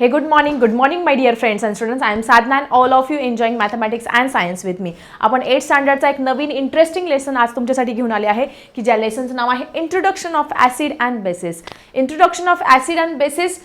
Hey, good morning, good morning, my dear friends and students. I am Sadna and all of you enjoying mathematics and science with me. आपण eight स्टँडर्डचा एक नवीन interesting lesson आज तुमच्यासाठी घेऊन आले आहे की ज्या लेसनचं नाव आहे introduction of acid and bases introduction of acid and bases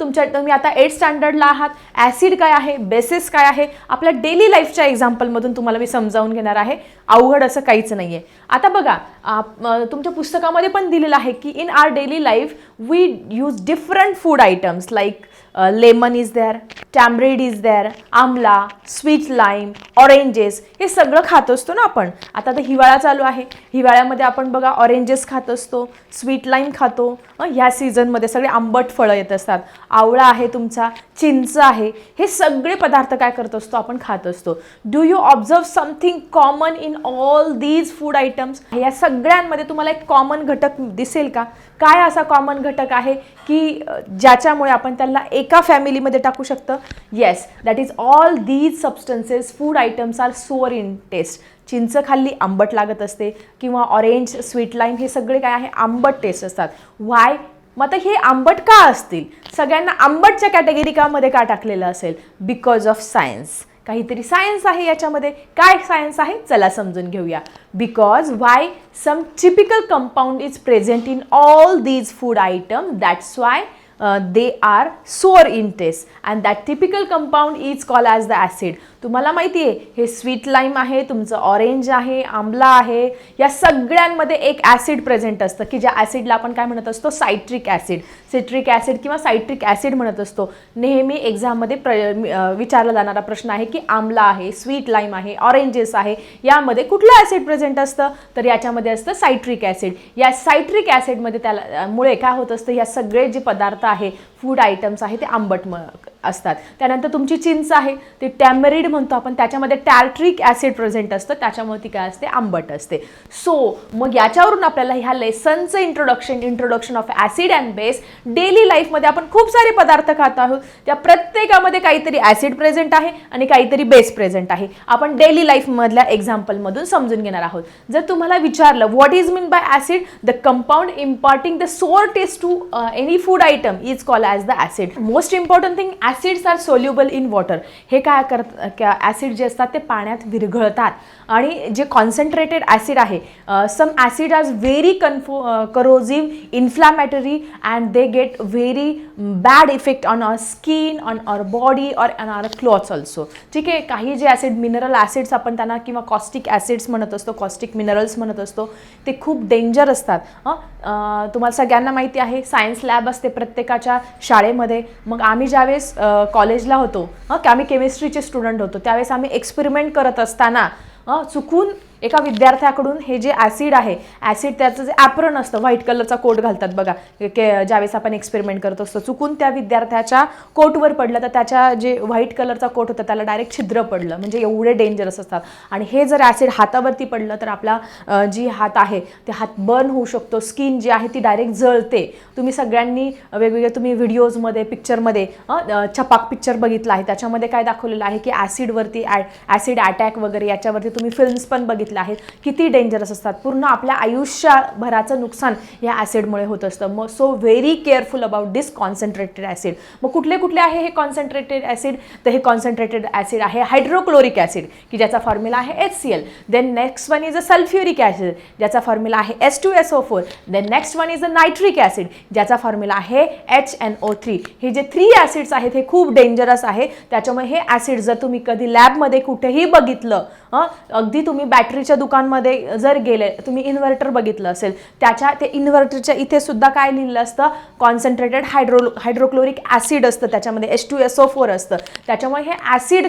तुमच्या तुम्ही आता एट स्टँडर्डला आहात. ॲसिड काय आहे? बेसिस काय आहे? आपल्या डेली लाईफच्या एक्झाम्पलमधून तुम्हाला मी समजावून घेणार आहे. अवघड असं काहीच नाही आहे आता बघा आप- तुमच्या पुस्तकामध्ये पण दिलेलं आहे की in our daily life we use different food items like lemon is there tamarind is there amla sweet lime oranges हे सगळं खात असतो ना आपण. आता तर हिवाळा चालू आहे. हिवाळ्यामध्ये आपण बघा ऑरेंजेस खात असतो स्वीट लाईम खातो. ह्या सीझनमध्ये सगळे आंबट फळं येत असतात. आवळा आहे तुमचा चिंच आहे हे सगळे पदार्थ काय करत असतो आपण खात असतो. Do you observe something common in all these food items या सगळ्यांमध्ये तुम्हाला एक कॉमन घटक दिसेल का? काय असा कॉमन घटक आहे की ज्याच्यामुळे आपण त्यांना एक एका फॅमिलीमध्ये टाकू शकतं? Yes that is all these substances food items are sour in taste चिंच खाल्ली आंबट लागत असते. किंवा ऑरेंज स्वीट लाईम हे सगळे काय आहे? आंबट टेस्ट असतात. वाय मग आता हे आंबट का असतील? सगळ्यांना आंबटच्या कॅटेगरीकामध्ये का टाकलेलं असेल? बिकॉज ऑफ सायन्स काहीतरी सायन्स आहे याच्यामध्ये. काय सायन्स आहे? चला समजून घेऊया. Because why some typical compound is present in all these food item that's why uh, they are sour in taste and that typical compound is called as the acid. तुम्हाला माहिती आहे हे स्वीट लाईम आहे तुमचं orange आहे आंबला आहे या सगळ्यांमध्ये एक ॲसिड प्रेझेंट असतं की ज्या ॲसिडला आपण काय म्हणत असतो? सायट्रिक ॲसिड सिट्रिक ॲसिड किंवा सायट्रिक ॲसिड म्हणत असतो. नेहमी एक्झाममध्ये प्र विचारला जाणारा प्रश्न आहे की आंबला आहे स्वीट लाईम आहे ऑरेंजेस आहे यामध्ये कुठलं ॲसिड प्रेझेंट असतं? तर याच्यामध्ये असतं सायट्रिक ॲसिड या सायट्रिक ॲसिडमध्ये त्याला मुळे काय होत असतं? या सगळे जे पदार्थ आहे फूड आयटम्स आहे ते आंबट म असतात. त्यानंतर तुमची चिंच आहे ती टॅमरिड म्हणतो आपण त्याच्यामध्ये टॅल्ट्रिक ॲसिड प्रेझेंट असतं त्याच्यामुळे ती काय असते आंबट असते. सो मग याच्यावरून आपल्याला ह्या लेसनचं introduction introduction of acid and base daily लाईफमध्ये आपण खूप सारे पदार्थ खात आहोत. त्या प्रत्येकामध्ये काहीतरी ॲसिड प्रेझेंट आहे आणि काहीतरी बेस प्रेझेंट आहे. आपण डेली लाईफमधल्या एक्झाम्पलमधून समजून घेणार आहोत. जर तुम्हाला विचारलं what is mean by acid the compound importing the sour taste to any food item is call as the acid most important thing acids are soluble in water हे काय करत ॲसिड जे असतात ते पाण्यात विरघळतात. आणि जे कॉन्सन्ट्रेटेड ॲसिड आहे some acid are very conformer corrosive inflammatory and they get very bad effect on our skin on our body or on our clothes also ठीक आहे? काही जे ॲसिड मिनरल ॲसिड्स आपण त्यांना किंवा कॉस्टिक ॲसिड्स म्हणत असतो कॉस्टिक मिनरल्स म्हणत असतो ते खूप डेंजर असतात. तुम्हाला सगळ्यांना माहिती आहे सायन्स लॅब असते प्रत्येकाच्या शाळेमध्ये. मग आम्ही ज्यावेळेस कॉलेजला होतो. हं की आम्ही केमिस्ट्रीचे स्टुडंट होतो. त्यावेळेस आम्ही एक्सपेरिमेंट करत असताना चुकून एका विद्यार्थ्याकडून हे जे ॲसिड आहे ॲसिड त्याचं जे ॲप्रन असतं व्हाईट कलरचा कोट घालतात बघा. के ज्यावेळेस आपण एक्सपेरिमेंट करत असतो चुकून त्या विद्यार्थ्याच्या कोटवर पडलं तर त्याच्या जे व्हाईट कलरचा कोट होता त्याला डायरेक्ट छिद्र पडलं. म्हणजे एवढे डेंजरस असतात. आणि हे जर ॲसिड हातावरती पडलं तर आपला जी हात आहे ते हात बर्न होऊ शकतो. स्किन जी आहे ती डायरेक्ट जळते. तुम्ही सगळ्यांनी वेगवेगळे तुम्ही व्हिडिओजमध्ये पिक्चरमध्ये छपाक पिक्चर बघितला आहे. त्याच्यामध्ये काय दाखवलेलं आहे की ॲसिडवरती ॲसिड अटॅक वगैरे याच्यावरती तुम्ही फिल्म्स पण बघितल्या आहेत किती डेंजरस असतात. पूर्ण आपल्या आयुष्यभराचं नुकसान या ॲसिडमुळे होत असतं. मग so very careful about this concentrated acid मग कुठले कुठले आहे हे कॉन्सन्ट्रेटेड ॲसिड तर हे कॉन्सन्ट्रेटेड ॲसिड आहे हायड्रोक्लोरिक ॲसिड की ज्याचा फॉर्म्युला आहे H C L then next one is a sulphuric acid ज्याचा फॉर्म्युला आहे S two S O four then next one is a nitric acid ज्याचा फॉर्म्युला आहे एच एन ओ थ्री हे जे three acids आहेत हे खूप डेंजरस आहे. त्याच्यामुळे हे ॲसिड जर तुम्ही कधी लॅबमध्ये कुठेही बघितलं अगदी तुम्ही बॅटरी बॅटरीच्या दुकानमध्ये जर गेले तुम्ही इन्व्हर्टर बघितलं असेल त्याच्या ते इन्व्हर्टरच्या इथे सुद्धा काय लिहिलं असतं? कॉन्सन्ट्रेटेड हायड्रो हायड्रोक्लोरिक ॲसिड असतं त्याच्यामध्ये H two S O four असतं. त्याच्यामुळे हे ॲसिड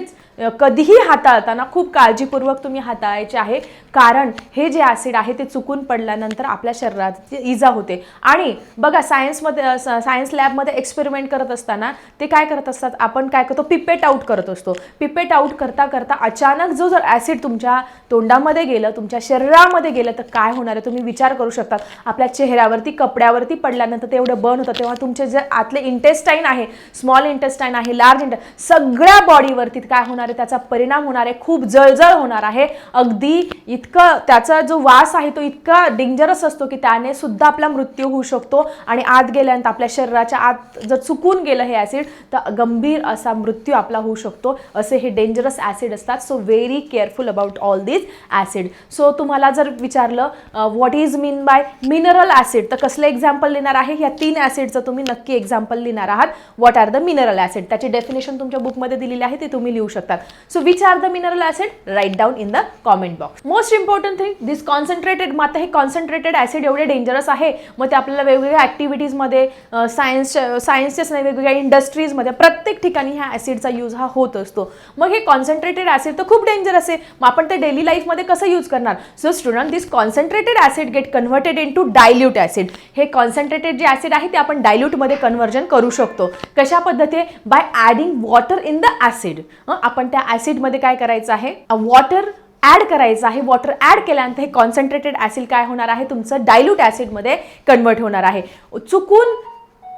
कधीही हाताळताना खूप काळजीपूर्वक तुम्ही हाताळायचे आहे. कारण हे जे ॲसिड आहे ते चुकून पडल्यानंतर आपल्या शरीरात इजा होते. आणि बघा सायन्समध्ये सायन्स लॅबमध्ये एक्सपेरिमेंट करत असताना ते काय करत असतात? आपण काय करतो? पिपेट आउट करत असतो. पिपेट आउट करता करता अचानक जो जर ॲसिड तुमच्या तोंडामध्ये गेलं तुमच्या शरीरामध्ये गेलं तर काय होणार आहे? तुम्ही विचार करू शकता आपल्या चेहऱ्यावरती कपड्यावरती पडल्यानंतर ते एवढं बर्न होतं. तेव्हा तुमचे जे आतले इंटेस्टाईन आहे स्मॉल इंटेस्टाईन आहे लार्ज इंटे सगळ्या बॉडीवरती काय होणार होणार आहे त्याचा परिणाम होणार आहे खूप जळजळ होणार आहे. अगदी इतकं त्याचा जो वास आहे तो इतका डेंजरस असतो की त्याने सुद्धा आपला मृत्यू होऊ शकतो. आणि आत गेल्यानंतर आपल्या शरीराच्या आत जर चुकून गेलं हे ॲसिड तर गंभीर असा मृत्यू आपला होऊ शकतो. असे हे डेंजरस ॲसिड असतात. So very careful about all this acid so तुम्हाला जर विचारलं what is mean by mineral acid तर कसलं एक्झाम्पल लिहिणार आहे? ह्या तीन ॲसिडचं तुम्ही नक्की एक्झाम्पल लिहिणार आहात. What are the mineral acid त्याची डेफिनेशन तुमच्या बुकमध्ये दिलेली आहे ते तुम्ही लिहू शकतात. So which are the mineral mineral acid? Down in the comment box most important important this concentrated concentrated मात्र हे कॉन्सन्ट्रेटेड ॲसिड एवढे डेंजरस आहे. मग ते आपल्याला वेगवेगळ्या ॲक्टिव्हिटीजमध्ये सायन्स सायन्सेस नाही वेगवेगळ्या इंडस्ट्रीजमध्ये प्रत्येक ठिकाणी ह्या ॲसिडचा यूज हा होत असतो. मग हे कॉन्सन्ट्रेटेड ॲसिड तर खूप डेंजरस आहे. मग आपण ते डेली लाईफमध्ये कसं यूज करणार? So student this concentrated acid get converted in to dilute acid हे कॉन्सन्ट्रेटेड जे ॲसिड आहे ते आपण डायल्यूटमध्ये कन्व्हर्जन करू शकतो. कशा पद्धती by adding water in the acid आपण त्या ॲसिडमध्ये काय करायचं आहे? वॉटर ॲड करायचं आहे. वॉटर ॲड केल्यानंतर हे कॉन्सन्ट्रेटेड ॲसिड काय होणार आहे? तुमचं डायल्यूट ॲसिडमध्ये कन्वर्ट होणार आहे. चुकून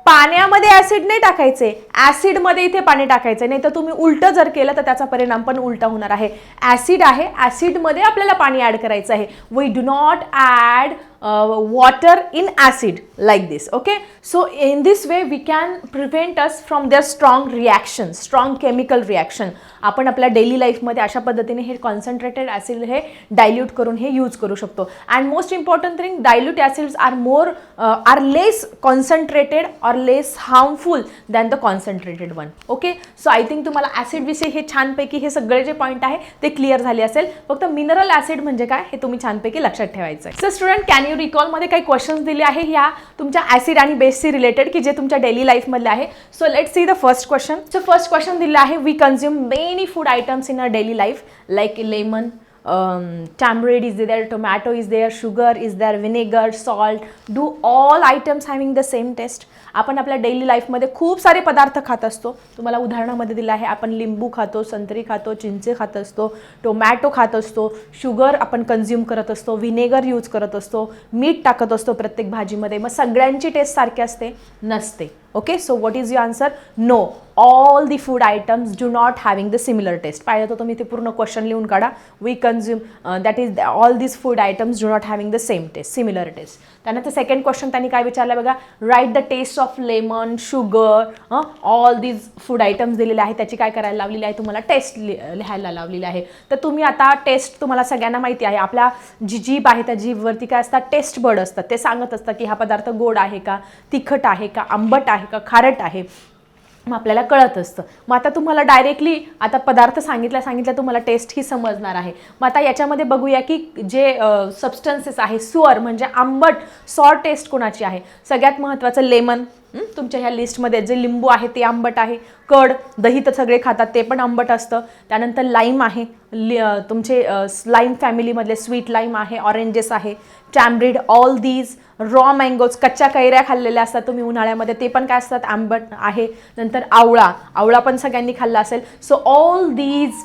पाण्यामध्ये ॲसिड नाही टाकायचे. ॲसिडमध्ये इथे पाणी टाकायचं. नाही तर तुम्ही उलटं जर केलं तर त्याचा परिणाम पण उलटा होणार आहे. ॲसिड आहे. ॲसिडमध्ये आपल्याला पाणी ॲड करायचं आहे. We do not add water in acid like this okay so in this way we can prevent us from their strong reaction strong chemical reaction आपण आपल्या डेली लाईफमध्ये अशा पद्धतीने हे कॉन्सन्ट्रेटेड ॲसिड हे डायल्यूट करून हे यूज करू शकतो. And most important thing dilute acids are more are less concentrated or less harmful than the concentrated one okay so I think तुम्हाला ॲसिडविषयी हे छानपैकी हे सगळे जे पॉईंट आहे ते क्लिअर झाले असेल. फक्त मिनरल ॲसिड म्हणजे काय? हे तुम्ही छानपैकी लक्षात ठेवायचं आहे सर स्टुडंट कॅन आणि रिकॉलमध्ये काही क्वेश्चन्स दिले आहे ह्या तुमच्या ॲसिड आणि बेसशी रिलेटेड की जे तुमच्या डेली लाईफमधले आहे. So let see the first question so first question दिलं आहे we consume many food items in a daily life like lemon um, tamarind is there, tomato is there, sugar is there, vinegar, salt. Do all items having the same taste? आपण आपल्या daily लाईफमध्ये खूप सारे पदार्थ खात असतो तुम्हाला उदाहरणामध्ये दिलं आहे आपण लिंबू खातो संत्री खातो चिंचे खात असतो टोमॅटो खात असतो शुगर आपण कन्झ्युम करत असतो व्हिनेगर यूज करत असतो मीठ टाकत असतो प्रत्येक भाजीमध्ये मग सगळ्यांची टेस्ट सारखी असते नसते okay so what is your answer no all the food items do not having the similar taste पाहिजे तर तुम्ही ते पूर्ण क्वेश्चन लिहून काढा we consume that is all this food items do not having the same taste similar taste त्यानंतर second question त्यांनी काय विचारलं बघा? Right the taste of lemon sugar all these food items दिलेले आहे त्याची काय करायला लावलेली आहे तुम्हाला? टेस्ट लिहायला लावलेली आहे. तर तुम्ही आता टेस्ट तुम्हाला सगळ्यांना माहिती आहे. आपल्या जी जीभ आहे त्या जीभवरती काय असतात? टेस्ट बर्ड असतात. ते सांगत असतात की हा पदार्थ गोड आहे का? तिखट आहे का? आंबट आहे का? खारट आहे? मग आपल्याला कळत असतं. मग आता तुम्हाला डायरेक्टली आता पदार्थ सांगितल्या सांगितल्या तुम्हाला टेस्ट ही समजणार आहे. मग आता याच्यामध्ये बघूया की जे सबस्टन्सेस आहे सुअर म्हणजे आंबट सॉर टेस्ट कोणाची आहे? सगळ्यात महत्त्वाचं लेमन तुमच्या ह्या लिस्टमध्ये जे लिंबू आहे ते आंबट आहे. कड दही तर सगळे खातात ते पण आंबट असतं. त्यानंतर लाईम आहे. लि तुमचे लाईम फॅमिलीमधले स्वीट लाईम आहे ऑरेंजेस आहे. Tamarind all these raw mangoes कच्च्या कैऱ्या खाल्लेल्या असतात तुम्ही उन्हाळ्यामध्ये. ते पण काय असतात? आंबट आहे. नंतर आवळा. आवळा पण सगळ्यांनी खाल्ला असेल. So all these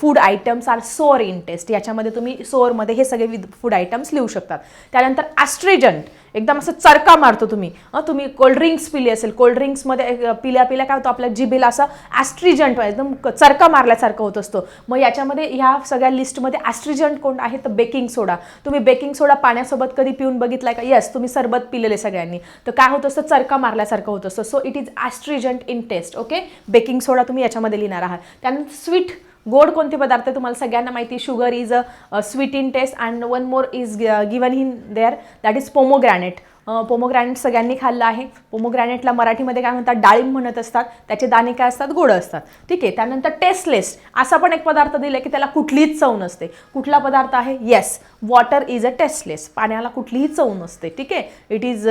food items are sour in taste याच्यामध्ये तुम्ही सोअरमध्ये हे सगळे फूड आयटम्स लिहू शकतात. त्यानंतर ॲस्ट्रेजंट एकदम असं चरका मारतो तुम्ही. तुम्ही कोल्ड्रिंक्स पिली असेल कोल्ड्रिंक्समध्ये पिल्या पिल्या काय होतं आपल्या जिबेला असं ॲस्ट्रिजंट एकदम चरका मारल्यासारखं होत असतो. मग याच्यामध्ये ह्या सगळ्या लिस्टमध्ये ॲस्ट्रिजंट कोण आहे तर बेकिंग सोडा. तुम्ही बेकिंग सोडा पाण्यासोबत कधी पिऊन बघितलाय का? येस तुम्ही सरबत पिलेले सगळ्यांनी. तर काय होत असतं? चरका मारल्यासारखं होत असतं. So it is astringent in taste okay baking soda तुम्ही याच्यामध्ये लिहिणार आहात. त्यानंतर स्वीट गोड कोणते पदार्थ तुम्हाला सगळ्यांना माहिती sugar is a sweet in taste and one more is given in there that is pomegranate pomegranate सगळ्यांनी खाल्लं आहे. पोमोग्रॅनेटला मराठीमध्ये काय म्हणतात? डाळिंब म्हणत असतात. त्याचे दाणे काय असतात? गोड असतात. ठीक आहे. त्यानंतर टेस्टलेस असा पण एक पदार्थ दिला की त्याला कुठलीच चव नसते. कुठला पदार्थ आहे? Yes water is a tasteless पाण्याला कुठलीही चव नसते. ठीक आहे? It is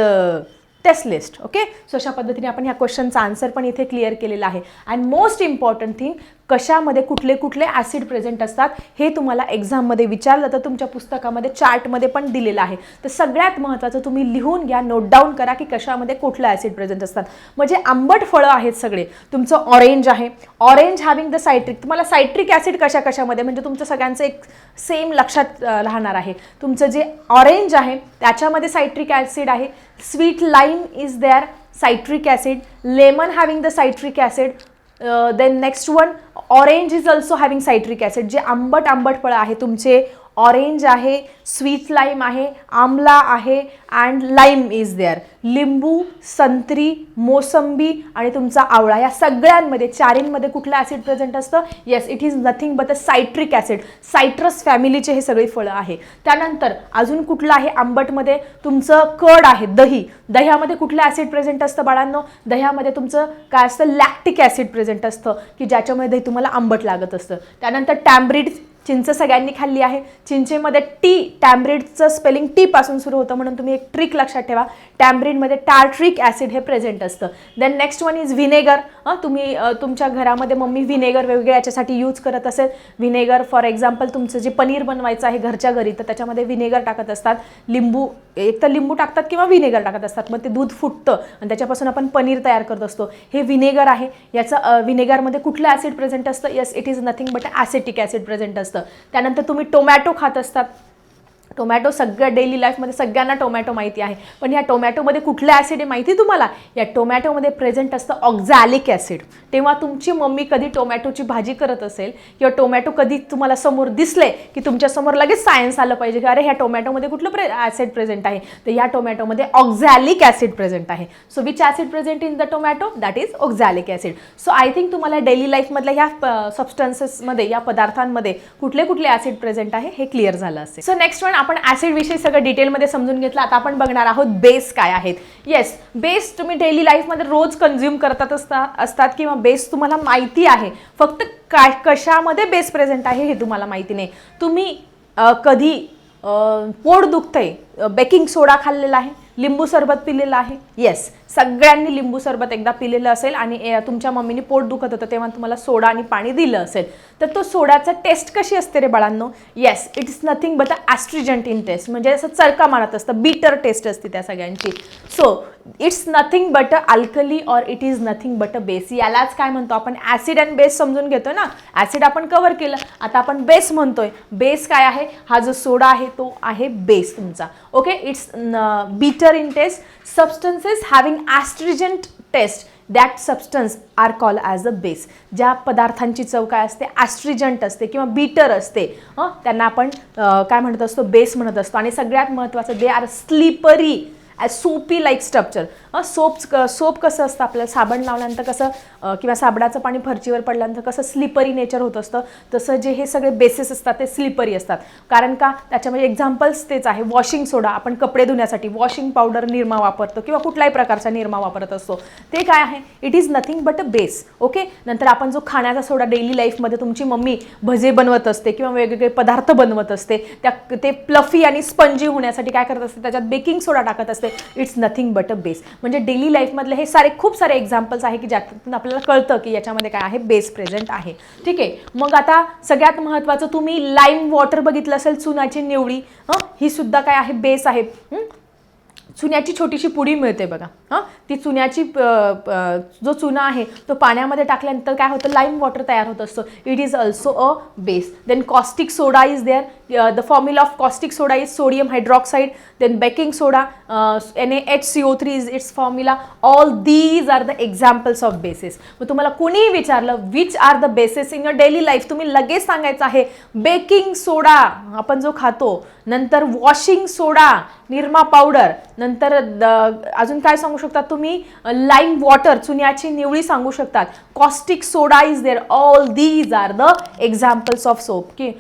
tasteless okay so अशा पद्धतीने आपण ह्या क्वेश्चनचा आन्सर पण इथे क्लिअर केलेला आहे. अँड मोस्ट इम्पॉर्टंट थिंग कशामध्ये कुठले कुठले ॲसिड प्रेझेंट असतात हे तुम्हाला एक्झाममध्ये विचारलं तर तुमच्या पुस्तकामध्ये चार्टमध्ये पण दिलेलं आहे. तर सगळ्यात महत्त्वाचं तुम्ही लिहून घ्या नोट डाऊन करा की कशामध्ये कुठलं ॲसिड प्रेझेंट असतात. म्हणजे आंबट फळं आहेत सगळे. तुमचं ऑरेंज आहे. ऑरेंज हॅविंग द सायट्रिक तुम्हाला सायट्रिक ॲसिड कशा कशामध्ये? म्हणजे तुमचं सगळ्यांचं एक सेम लक्षात राहणार आहे. तुमचं जे ऑरेंज आहे त्याच्यामध्ये सायट्रिक ॲसिड आहे. Sweet lime is there citric acid lemon having the citric acid then next one orange is also having citric acid जे आंबट आंबट फळं आहे तुमचे ऑरेंज आहे स्वीट लाईम आहे आमला आहे अँड लाईम इज देअर लिंबू संत्री मोसंबी आणि तुमचा आवळा या सगळ्यांमध्ये चारींमध्ये कुठलं ॲसिड प्रेझेंट असतं? Yes it is nothing but a citric acid citrus फॅमिलीचे हे सगळे फळं आहे. त्यानंतर अजून कुठलं आहे आंबटमध्ये? तुमचं कड आहे दही. दह्यामध्ये कुठलं ॲसिड प्रेझेंट असतं बाळांनो? दह्यामध्ये तुमचं काय असतं? लॅक्टिक ॲसिड प्रेझेंट असतं की ज्याच्यामध्ये दही तुम्हाला आंबट लागत असतं. त्यानंतर टॅम्ब्रिड चिंच सगळ्यांनी खाल्ली आहे. चिंचेमध्ये टी टॅम्ब्रिडचं स्पेलिंग टी पासून सुरू होतं म्हणून तुम्ही एक ट्रिक लक्षात ठेवा. टॅम्ब्रिडमध्ये टार्ट्रिक ॲसिड हे प्रेझेंट असतं. Then next one is vinegar तुम्ही तुमच्या घरामध्ये मम्मी व्हिनेगर वेगवेगळ्या याच्यासाठी यूज करत असेल. व्हिनेगर फॉर एक्झाम्पल तुमचं जे पनीर बनवायचं आहे घरच्या घरी तर त्याच्यामध्ये व्हिनेगर टाकत असतात. लिंबू एक तर लिंबू टाकतात किंवा व्हिनेगर टाकत असतात. मग ते दूध फुटतं आणि त्याच्यापासून आपण पनीर तयार करत असतो. हे व्हिनेगर आहे. याचं व्हिनेगरमध्ये कुठलं ॲसिड प्रेझेंट असतं? Yes it is nothing but acetic acid present असतं. त्यानंतर तुम्ही टोमॅटो खात असतात. टोमॅटो सगळ्या डेली लाईफमध्ये सगळ्यांना टोमॅटो माहिती आहे. पण ह्या टोमॅटोमध्ये कुठलं ॲसिड आहे माहिती तुम्हाला? या टोमॅटोमध्ये प्रेझेंट असतं ऑक्झॅलिक ॲसिड तेव्हा तुमची मम्मी कधी टोमॅटोची भाजी करत असेल किंवा टोमॅटो कधी तुम्हाला समोर दिसले की तुमच्यासमोर लगेच सायन्स आलं पाहिजे की अरे ह्या टोमॅटोमध्ये कुठलं प्रे ॲसिड प्रेझेंट आहे? तर या टोमॅटोमध्ये ऑक्झॅलिक ॲसिड प्रेझेंट आहे. So which acid present in the tomato that is oxalic acid so I think तुम्हाला डेली लाईफमधल्या ह्या सबस्टन्सेसमध्ये या पदार्थांमध्ये कुठले कुठले ॲसिड प्रेझेंट आहे हे क्लिअर झालं असेल. सो नेक्स्ट वन आपण ॲसिडविषयी सगळं डिटेलमध्ये समजून घेतलं. आता आपण बघणार आहोत बेस काय आहेत. येस बेस तुम्ही डेली लाईफमध्ये रोज कन्झ्युम करतात असता असतात किंवा बेस तुम्हाला माहिती आहे. फक्त काय कशामध्ये बेस प्रेझेंट आहे हे तुम्हाला माहिती नाही. तुम्ही कधी पोट दुखतंय बेकिंग सोडा खाल्लेला आहे लिंबू सरबत पिलेलं आहे. येस सगळ्यांनी लिंबू सरबत एकदा पिलेलं असेल आणि तुमच्या मम्मीने पोट दुखत होतं तेव्हा तुम्हाला सोडा आणि पाणी दिलं असेल. तर तो सोड्याचा टेस्ट कशी असते रे बाळांनो? Yes it is nothing but a astringent in taste म्हणजे असं चरका मारत असतं बीटर टेस्ट असते त्या सगळ्यांची. So it's nothing but a alkali or it is nothing but a base यालाच काय म्हणतो आपण? ॲसिड अँड बेस समजून घेतो ना? ॲसिड आपण कव्हर केलं. आता आपण बेस म्हणतोय. बेस काय आहे? हा जो सोडा आहे तो आहे बेस तुमचा. Okay it's bitter in taste substances having astringent taste that substance are call as a base ज्या पदार्थांची चव काय असते? ॲस्ट्रिजंट असते किंवा बीटर असते. त्यांना आपण काय म्हणत असतो? बेस म्हणत असतो. आणि सगळ्यात महत्त्वाचं they are slippery as soapy like structure soap soap कसं असतं आपल्याला साबण लावल्यानंतर कसं किंवा साबणाचं पाणी फरचीवर पडल्यानंतर कसं स्लिपरी नेचर होत असतं? तसं जे हे सगळे बेसेस असतात ते स्लिपरी असतात. कारण का? त्याच्यामध्ये एक्झाम्पल्स तेच आहे. वॉशिंग सोडा आपण कपडे धुण्यासाठी वॉशिंग पावडर निरमा वापरतो किंवा कुठल्याही प्रकारचा निरमा वापरत असतो. ते काय आहे? It is nothing but a base okay नंतर आपण जो खाण्याचा सोडा डेली लाईफमध्ये तुमची मम्मी भजे बनवत असते किंवा वेगवेगळे पदार्थ बनवत असते त्या ते प्लफी आणि स्पंजी होण्यासाठी काय करत असते? त्याच्यात बेकिंग सोडा टाकत असते. It's nothing but a base म्हणजे डेली लाईफमधले हे सारे खूप सारे एक्झाम्पल्स आहे की ज्यातून आपल्याला कळतं की याच्यामध्ये काय आहे बेस प्रेझेंट आहे. ठीक आहे? मग आता सगळ्यात महत्त्वाचं तुम्ही लाईम वॉटर बघितलं असेल चुनाची निवडी. ही? सुद्धा काय आहे बेस आहे. चुन्याची छोटीशी पुडी मिळते बघा. हां? ती चुन्याची जो चुना आहे तो पाण्यामध्ये टाकल्यानंतर काय होतं? लाईम वॉटर तयार होत असतं. It is also a base then caustic soda is there the formula of caustic soda is sodium hydroxide then baking soda N A H C O three is its formula all these are the examples of bases मग तुम्हाला कोणीही विचारलं which are the bases in your daily life तुम्ही लगेच सांगायचं आहे baking सोडा आपण जो खातो नंतर वॉशिंग सोडा निरमा पावडर नंतर द- अजून काय सांगू शकतात तुम्ही? लाईम वॉटर चुन्याची निवळी सांगू शकतात. Caustic soda is there all these are the examples of soap की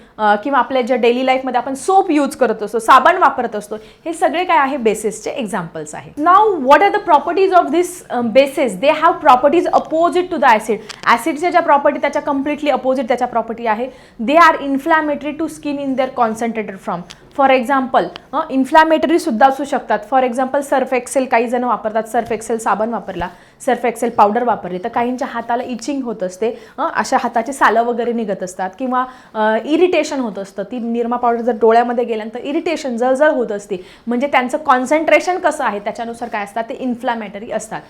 किंवा आपल्या ज्या डेली लाईफमध्ये आपण सोप यूज करत असतो साबण वापरत असतो हे सगळे काय आहे? बेसिसचे एक्झाम्पल्स आहेत नाव what are the properties of this bases they have properties opposite to the acid ॲसिडच्या ज्या प्रॉपर्टी त्याच्या कम्प्लिटली अपोजिट त्याच्या प्रॉपर्टी आहे. They are inflammatory to skin in their concentrated from for example inflammatory सुद्धा असू शकतात. For example Surf Excel काही जण वापरतात. सर्फ एक्सेल साबण वापरला. सर्फ एक्सेल पावडर वापरली तर काहींच्या हाताला इचिंग होत असते अशा हाताचे सालं वगैरे निघत असतात किंवा इरिटेशन होत असतं ती निरमा पावडर जर डोळ्यामध्ये गेल्यानंतर इरिटेशन जळजळ होत असते. म्हणजे त्यांचं कॉन्सन्ट्रेशन कसं आहे त्याच्यानुसार काय असतात ते इन्फ्लॅमेटरी असतात.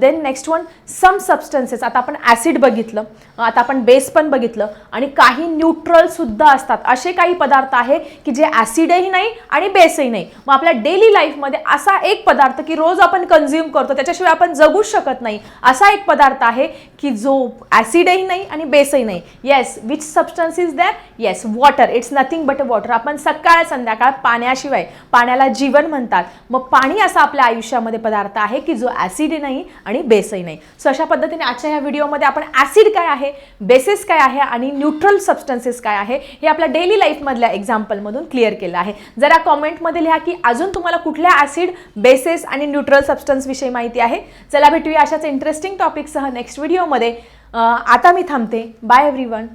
Then next one some substances आता आपण ॲसिड बघितलं आता आपण बेस पण बघितलं आणि काही न्यूट्रलसुद्धा असतात. असे काही पदार्थ आहे की जे ॲसिडही नाही आणि बेसही नाही. मग आपल्या डेली लाईफमध्ये असा एक पदार्थ की रोज आपण कन्झ्युम करतो त्याच्याशिवाय आपण जगूच शकतो नाही. असा एक पदार्थ आहे की जो ॲसिडही नाही आणि बेसही नाही. Yes which substance is there yes water it's nothing but water आपण सकाळ संध्याकाळ पाण्याशिवाय पाण्याला जीवन म्हणतात. मग पाणी असा आपल्या आयुष्यामध्ये पदार्थ आहे की जो ॲसिड नाही आणि बेसही नाही. सो अशा पद्धतीने आजच्या ह्या व्हिडिओमध्ये आपण ॲसिड काय आहे बेसिस काय आहे आणि न्यूट्रल सबस्टन्सेस काय आहे हे आपल्या डेली लाईफमधल्या एक्झाम्पलमधून क्लिअर केलं आहे. जरा कॉमेंटमध्ये लिहा की अजून तुम्हाला कुठल्या ॲसिड बेसिस आणि न्यूट्रल सबस्टन्सविषयी माहिती आहे? चला भेटूया अशाच इंटरेस्टिंग टॉपिकसह नेक्स्ट व्हिडिओमध्ये आता मी थांबते. Bye every one